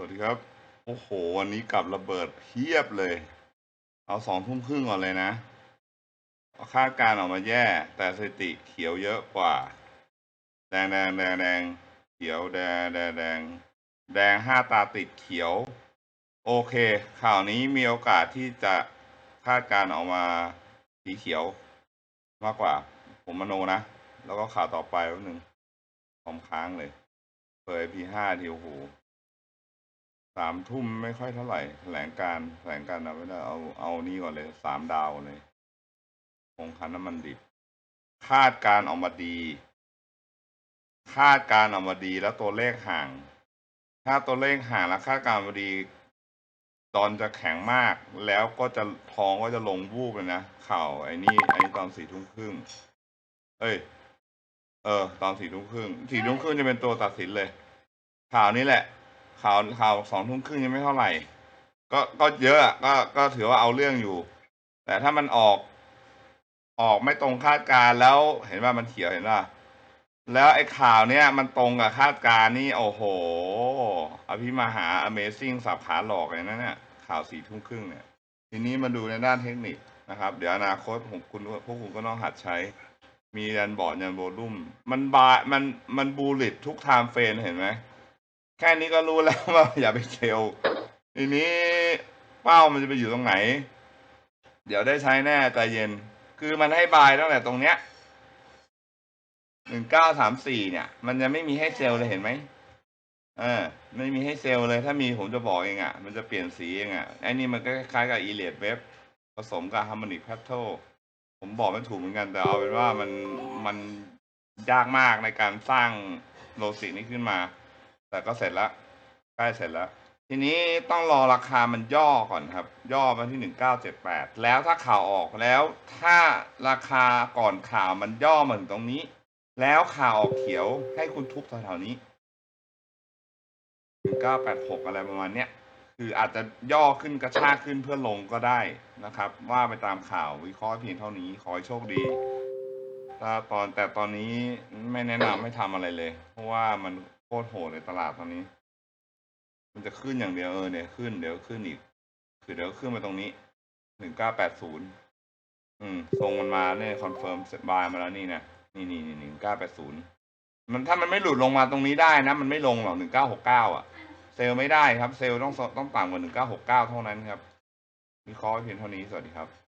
สวัสดีครับ โอ้โห วันนี้กลับระเบิดเพียบเลย เอาสองทุ่มครึ่งก่อนเลยนะคาดการออกมาแย่ แต่สถิติเขียวเยอะกว่า แดงแดงแดงแดงเขียวแดงแดงแดงแดงห้าตาติดเขียว โอเค ข่าวนี้มีโอกาสที่จะคาดการออกมาสีเขียวมากกว่า ผมมโนนะ แล้วก็ข่าวต่อไปแป๊บนึงพร้อมค้างเลยเผยพีห้าทีโอ้โห สามทุ่มไม่ค่อยเท่าไหร่แถลงการแถลงการนะไม่ได้เอาเอานี่ก่อนเลยสามดาวเลยโคงคันน้ำมันดิบ คาดการออกมาดี คาดการออกมาดีแล้วตัวเลขห่าง ถ้าตัวเลขห่างแล้วคาดการออกมาดีตอนจะแข็งมากแล้วก็จะทองก็จะลงวูบเลยนะข่าวไอ้นี่ไอ้นี่ตอนสี่ทุ่มครึ่งเอ้ย เออ ตอนสี่ทุ่มครึ่งสี่ทุ่มครึ่งจะเป็นตัวตัดสินเลย ข่าวนี้แหละ ข่าวข่าวสองทุ่มครึ่งยังไม่เท่าไหร่ ก็ก็เยอะก็ก็ถือว่าเอาเรื่องอยู่ แต่ถ้ามันออก ออกไม่ตรงคาดการแล้วเห็นว่ามันเขียวเห็นว่าแล้วไอ้ข่าวเนี้ยมันตรงกับคาดการนี่โอ้โหอภิมหา Amazing สับขาหลอกเลยนะเนี่ยข่าวสี่ทุ่มครึ่งเนี่ย ทีนี้มาดูในด้านเทคนิคนะครับ เดี๋ยวอนาคตผมคุณพวกคุณก็ต้องหัดใช้ มียันบอร์ดยันโวลุ่ม มันบามันมันบูลิตทุกไทม์เฟรมเห็นไหม แค่นี้ก็รู้แล้วว่าอย่าไปเชลทีนี้เป้ามันจะไปอยู่ตรงไหน เดี๋ยวได้ใช้แน่ใจเย็น คือมันให้บายตั้งแต่ตรงเนี้ยหนึ่งเก้าสามสี่เนี่ย มันจะไม่มีให้เซลล์เลยเห็นไหมเออไม่มีให้เซลล์เลย ถ้ามีผมจะบอกเองอะ่ะ มันจะเปลี่ยนสีเองอะ่ะไอ้นี่มันก็คล้ายๆกับอีเลียดเว็บผสมกับฮาร์โมนิกแพทเทิลผมบอกไม่ถูกเหมือนกัน แต่เอาเป็นว่ามันมันยากมากในการสร้างโลจิกนี้ขึ้นมา แต่ก็เสร็จแล้วใกล้เสร็จแล้ว ทีนี้ต้องรอราคามันย่อก่อนครับ ย่อมาที่หนึ่งเก้าเจ็ดแปดแล้วถ้าข่าวออกแล้ว ถ้าราคาก่อนข่าวมันย่อมาถึงตรงนี้ แล้วข่าวออกเขียวให้คุณทุบแถวๆนี้หนึ่งเก้าแปดหกอะไรประมาณเนี้ยคืออาจจะย่อขึ้นกระชากขึ้นเพื่อลงก็ได้นะครับ ว่าไปตามข่าววิเคราะห์เพียงเท่านี้ขอให้โชคดีถ้าตอนแต่ตอนนี้ไม่แนะนำให้ทำอะไรเลย เพราะว่ามัน โคตรโหดในตลาดตอนนี้ มันจะขึ้นอย่างเดียวเออเนี่ยขึ้นเดี๋ยวขึ้นอีก คือเดี๋ยวขึ้นมาตรงนี้หนึ่งเก้าแปดศูนย์อืมทรงมันมาเนี่ยคอนเฟิร์มบายมาแล้วนี่นะนี่นี่นี่หนึ่งเก้าแปดศูนย์มันถ้ามันไม่หลุดลงมาตรงนี้ได้นะ มันไม่ลงหรอกหนึ่งเก้าหกเก้าอะ เซลไม่ได้ครับ เซลต้องต้องต่ำกว่าหนึ่งเก้าหกเก้าเท่านั้นครับวิเคราะห์เพียงเท่านี้สวัสดีครับ